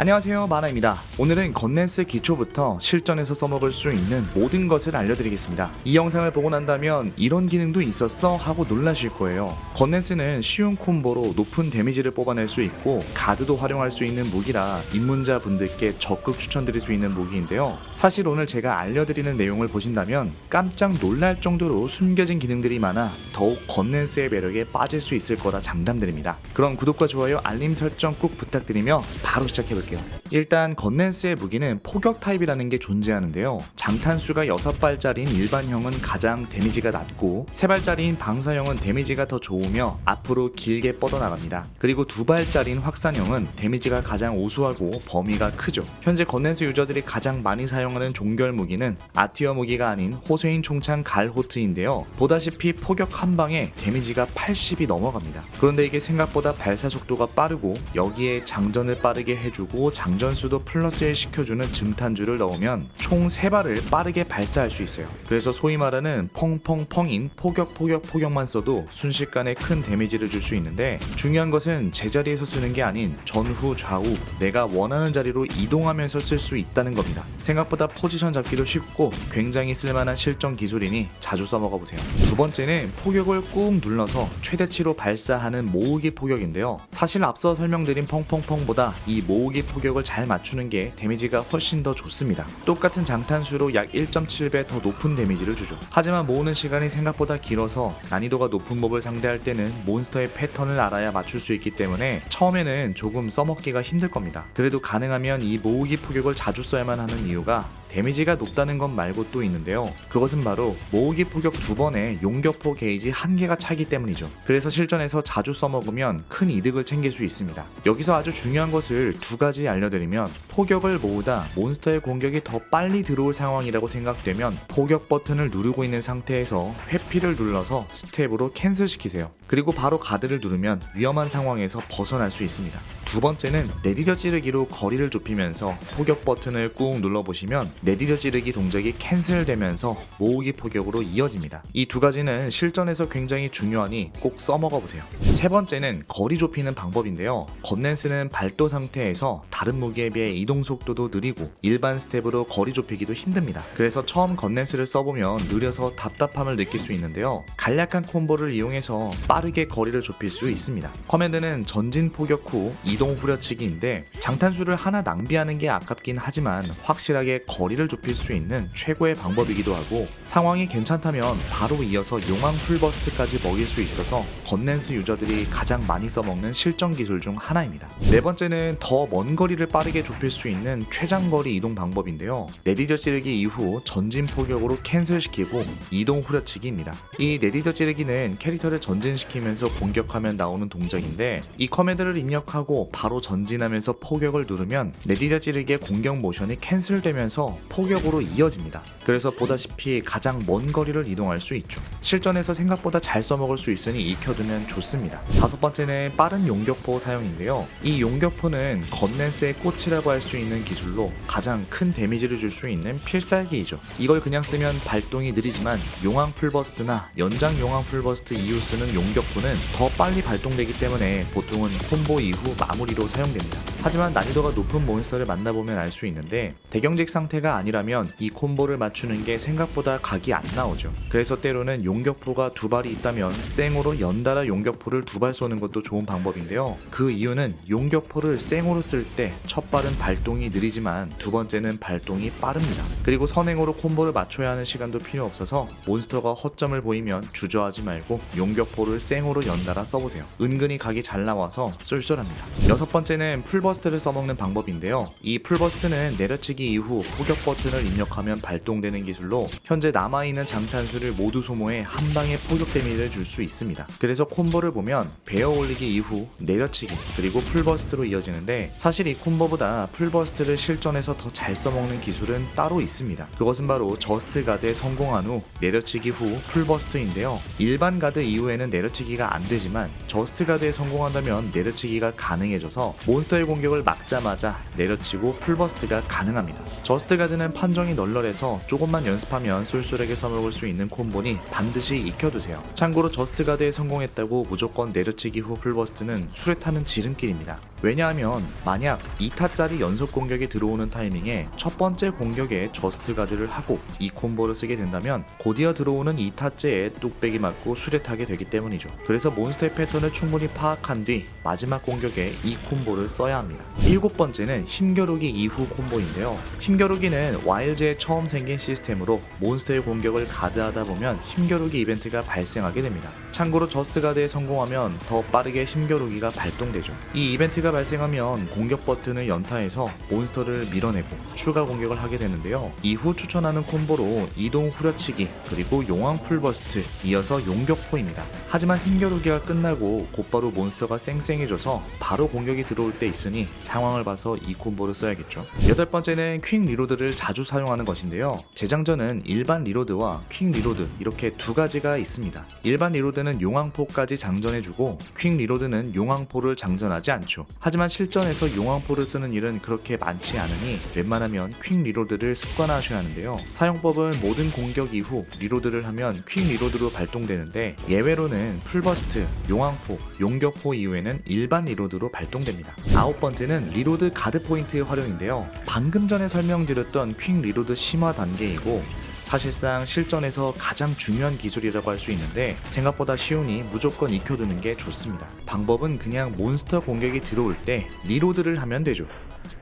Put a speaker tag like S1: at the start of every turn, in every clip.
S1: 안녕하세요 마나입니다. 오늘은 건넨스 기초부터 실전에서 써먹을 수 있는 모든 것을 알려드리겠습니다. 이 영상을 보고 난다면 이런 기능도 있었어 하고 놀라실 거예요. 건넨스는 쉬운 콤보로 높은 데미지를 뽑아낼 수 있고 가드도 활용할 수 있는 무기라 입문자 분들께 적극 추천드릴 수 있는 무기인데요. 사실 오늘 제가 알려드리는 내용을 보신다면 깜짝 놀랄 정도로 숨겨진 기능들이 많아 더욱 건넨스의 매력에 빠질 수 있을 거라 장담드립니다. 그럼 구독과 좋아요 알림 설정 꼭 부탁드리며 바로 시작해볼게요 일단 건넨스의 무기는 포격 타입이라는 게 존재하는데요. 장탄수가 6발짜리인 일반형은 가장 데미지가 낮고 3발짜리인 방사형은 데미지가 더 좋으며 앞으로 길게 뻗어나갑니다. 그리고 2발짜리인 확산형은 데미지가 가장 우수하고 범위가 크죠. 현재 건넨스 유저들이 가장 많이 사용하는 종결 무기는 아티어 무기가 아닌 호세인 총창 갈호트인데요. 보다시피 포격 한 방에 데미지가 80이 넘어갑니다. 그런데 이게 생각보다 발사 속도가 빠르고 여기에 장전을 빠르게 해주고 장전수도 플러스 1 시켜주는 증탄주를 넣으면 총 3발을 빠르게 발사할 수 있어요. 그래서 소위 말하는 펑펑펑인 포격 포격 포격만 써도 순식간에 큰 데미지를 줄 수 있는데 중요한 것은 제자리에서 쓰는 게 아닌 전후 좌우 내가 원하는 자리로 이동하면서 쓸 수 있다는 겁니다. 생각보다 포지션 잡기도 쉽고 굉장히 쓸만한 실전 기술이니 자주 써먹어 보세요. 두 번째는 포격을 꾹 눌러서 최대치로 발사하는 모으기 포격인데요. 사실 앞서 설명드린 펑펑펑보다 이 모으기 포격을 잘 맞추는 게 데미지가 훨씬 더 좋습니다. 똑같은 장탄수로 약 1.7배 더 높은 데미지를 주죠. 하지만 모으는 시간이 생각보다 길어서 난이도가 높은 몹을 상대할 때는 몬스터의 패턴을 알아야 맞출 수 있기 때문에 처음에는 조금 써먹기가 힘들 겁니다. 그래도 가능하면 이 모으기 포격을 자주 써야만 하는 이유가 데미지가 높다는 것 말고 또 있는데요. 그것은 바로 모으기 포격 두 번에 용격포 게이지 한 개가 차기 때문이죠. 그래서 실전에서 자주 써먹으면 큰 이득을 챙길 수 있습니다. 여기서 아주 중요한 것을 두 가지 알려드리면 포격을 모으다 몬스터의 공격이 더 빨리 들어올 상황이라고 생각되면 포격 버튼을 누르고 있는 상태에서 회피를 눌러서 스텝으로 캔슬시키세요. 그리고 바로 가드를 누르면 위험한 상황에서 벗어날 수 있습니다. 두 번째는 내리려 찌르기로 거리를 좁히면서 포격 버튼을 꾹 눌러보시면 내리려 찌르기 동작이 캔슬되면서 모으기 포격으로 이어집니다. 이 두 가지는 실전에서 굉장히 중요하니 꼭 써먹어 보세요. 세 번째는 거리 좁히는 방법인데요. 건넨스는 발도 상태에서 다른 무기에 비해 이동 속도도 느리고 일반 스텝으로 거리 좁히기도 힘듭니다. 그래서 처음 건넨스를 써보면 느려서 답답함을 느낄 수 있는데요. 간략한 콤보를 이용해서 빠르게 거리를 좁힐 수 있습니다. 커맨드는 전진 포격 후 이동 후려치기인데 장탄수를 하나 낭비하는 게 아깝긴 하지만 확실하게 거리를 좁힐 수 있는 최고의 방법이기도 하고 상황이 괜찮다면 바로 이어서 용왕 풀버스트까지 먹일 수 있어서 건넨스 유저들이 가장 많이 써먹는 실전 기술 중 하나입니다. 네 번째는 더 먼 거리를 빠르게 좁힐 수 있는 최장거리 이동 방법인데요. 내리려 찌르기 이후 전진 포격으로 캔슬시키고 이동 후려치기입니다. 이 내리려 찌르기는 캐릭터를 전진시키면서 공격하면 나오는 동작인데 이 커맨드를 입력하고 바로 전진하면서 포격을 누르면 내리려 찌르기의 공격 모션이 캔슬되면서 포격으로 이어집니다. 그래서 보다시피 가장 먼 거리를 이동할 수 있죠. 실전에서 생각보다 잘 써먹을 수 있으니 익혀두면 좋습니다. 다섯 번째는 빠른 용격포 사용인데요. 이 용격포는 건넨스의 꽃이라고 할 수 있는 기술로 가장 큰 데미지를 줄 수 있는 필살기이죠. 이걸 그냥 쓰면 발동이 느리지만 용왕 풀버스트나 연장 용왕 풀버스트 이후 쓰는 용격포는 더 빨리 발동되기 때문에 보통은 콤보 이후 마무리로 사용됩니다. 하지만 난이도가 높은 몬스터를 만나보면 알 수 있는데 대경직 상태가 아니라면 이 콤보를 맞추는 게 생각보다 각이 안 나오죠. 그래서 때로는 용격포가 두 발이 있다면 생으로 연달아 용격포를 두 발 쏘는 것도 좋은 방법인데요. 그 이유는 용격포를 생으로 쓸 때 첫 발은 발동이 느리지만 두 번째는 발동이 빠릅니다. 그리고 선행으로 콤보를 맞춰야 하는 시간도 필요 없어서 몬스터가 허점을 보이면 주저하지 말고 용격포를 생으로 연달아 써보세요. 은근히 각이 잘 나와서 쏠쏠합니다. 여섯 번째는 풀버 스트를 써먹는 방법인데요. 이 풀버스트는 내려치기 이후 포격 버튼을 입력하면 발동되는 기술로 현재 남아있는 장탄수를 모두 소모해 한 방에 포격 데미지를 줄 수 있습니다. 그래서 콤보를 보면 베어 올리기 이후 내려치기 그리고 풀버스트로 이어지는데 사실 이 콤보보다 풀버스트를 실전에서 더 잘 써먹는 기술은 따로 있습니다. 그것은 바로 저스트 가드에 성공한 후 내려치기 후 풀버스트인데요. 일반 가드 이후에는 내려치기가 안 되지만 저스트 가드에 성공한다면 내려치기가 가능해져서 몬스터의 공격 을 막자마자 내려치고 풀버스트가 가능합니다. 저스트 가드는 판정이 널널해서 조금만 연습하면 쏠쏠하게 써먹을 수 있는 콤보니 반드시 익혀두세요. 참고로 저스트 가드에 성공했다고 무조건 내려치기 후 풀버스트는 술에 타는 지름길입니다. 왜냐하면 만약 이 2타짜리 연속 공격이 들어오는 타이밍에 첫 번째 공격에 저스트 가드를 하고 이 콤보를 쓰게 된다면 곧이어 들어오는 2타째에 뚝배기 맞고 수레타게 되기 때문이죠. 그래서 몬스터의 패턴을 충분히 파악한 뒤 마지막 공격에 이 콤보를 써야 합니다. 일곱 번째는 힘겨루기 이후 콤보인데요. 힘겨루기는 와일즈에 처음 생긴 시스템으로 몬스터의 공격을 가드하다 보면 힘겨루기 이벤트가 발생하게 됩니다. 참고로 저스트 가드에 성공하면 더 빠르게 힘겨루기가 발동되죠. 이 이벤트가 발생하면 공격 버튼을 연타해서 몬스터를 밀어내고 추가 공격을 하게 되는데요. 이후 추천하는 콤보로 이동 후려치기 그리고 용왕 풀버스트 이어서 용격포입니다. 하지만 힘겨루기가 끝나고 곧바로 몬스터가 쌩쌩해져서 바로 공격이 들어올 때 있으니 상황을 봐서 이 콤보를 써야겠죠. 여덟 번째는 퀵 리로드를 자주 사용하는 것인데요. 재장전은 일반 리로드와 퀵 리로드 이렇게 두 가지가 있습니다. 일반 리로드는 용왕포까지 장전해주고 퀵 리로드는 용왕포를 장전하지 않죠. 하지만 실전에서 용왕포를 쓰는 일은 그렇게 많지 않으니 웬만하면 퀵 리로드를 습관화하셔야 하는데요. 사용법은 모든 공격 이후 리로드를 하면 퀵 리로드로 발동되는데 예외로는 풀버스트, 용왕포, 용격포 이후에는 일반 리로드로 발동됩니다. 아홉 번 째는 리로드 가드 포인트의 활용인데요. 방금 전에 설명드렸던 퀵 리로드 심화 단계이고 사실상 실전에서 가장 중요한 기술이라고 할 수 있는데 생각보다 쉬우니 무조건 익혀두는 게 좋습니다. 방법은 그냥 몬스터 공격이 들어올 때 리로드를 하면 되죠.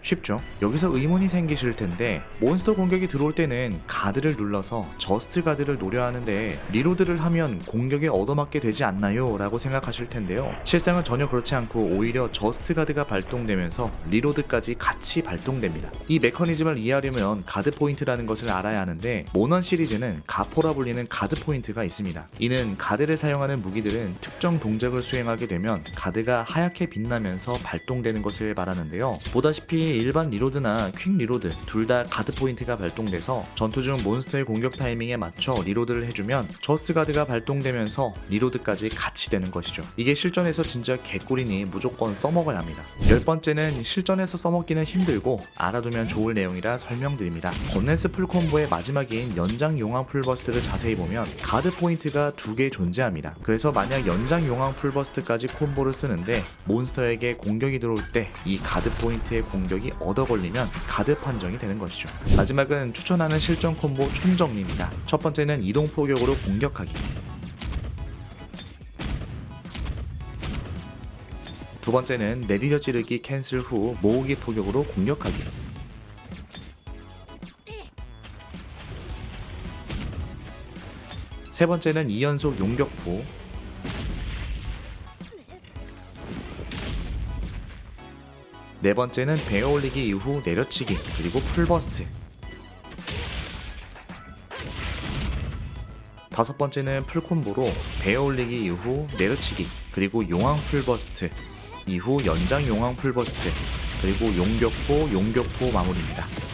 S1: 쉽죠? 여기서 의문이 생기실 텐데 몬스터 공격이 들어올 때는 가드를 눌러서 저스트 가드를 노려 하는데 리로드를 하면 공격에 얻어맞게 되지 않나요? 라고 생각하실 텐데요. 실상은 전혀 그렇지 않고 오히려 저스트 가드가 발동되면서 리로드까지 같이 발동됩니다. 이 메커니즘을 이해하려면 가드 포인트라는 것을 알아야 하는데 모넌 시리즈는 가포라 불리는 가드 포인트가 있습니다. 이는 가드를 사용하는 무기들은 특정 동작을 수행하게 되면 가드가 하얗게 빛나면서 발동되는 것을 말하는데요. 보다시피 일반 리로드나 퀵 리로드 둘 다 가드 포인트가 발동돼서 전투 중 몬스터의 공격 타이밍에 맞춰 리로드를 해주면 저스트 가드가 발동되면서 리로드까지 같이 되는 것이죠. 이게 실전에서 진짜 개꿀이니 무조건 써먹어야 합니다. 열 번째는 실전에서 써먹기는 힘들고 알아두면 좋을 내용이라 설명드립니다. 건넨스 풀콤보의 마지막인 연장 용왕 풀버스트를 자세히 보면 가드 포인트가 두 개 존재합니다. 그래서 만약 연장 용왕 풀버스트까지 콤보를 쓰는데 몬스터에게 공격이 들어올 때 이 가드 포인트의 공격이 얻어 걸리면 가드 판정이 되는 것이죠. 마지막은 추천하는 실전 콤보 총정리입니다. 첫 번째는 이동 포격으로 공격하기. 두 번째는 내리려 찌르기 캔슬 후 모으기 포격으로 공격하기. 세 번째는 2연속 용격포. 네 번째는 베어 올리기 이후 내려치기 그리고 풀버스트. 다섯 번째는 풀콤보로 베어 올리기 이후 내려치기 그리고 용왕 풀버스트 이후 연장 용왕 풀버스트 그리고 용격포 용격포 마무리입니다.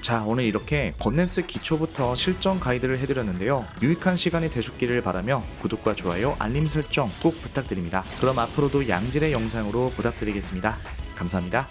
S1: 자 오늘 이렇게 건넨스 기초부터 실전 가이드를 해드렸는데요. 유익한 시간이 되셨기를 바라며 구독과 좋아요 알림 설정 꼭 부탁드립니다. 그럼 앞으로도 양질의 영상으로 부탁드리겠습니다. 감사합니다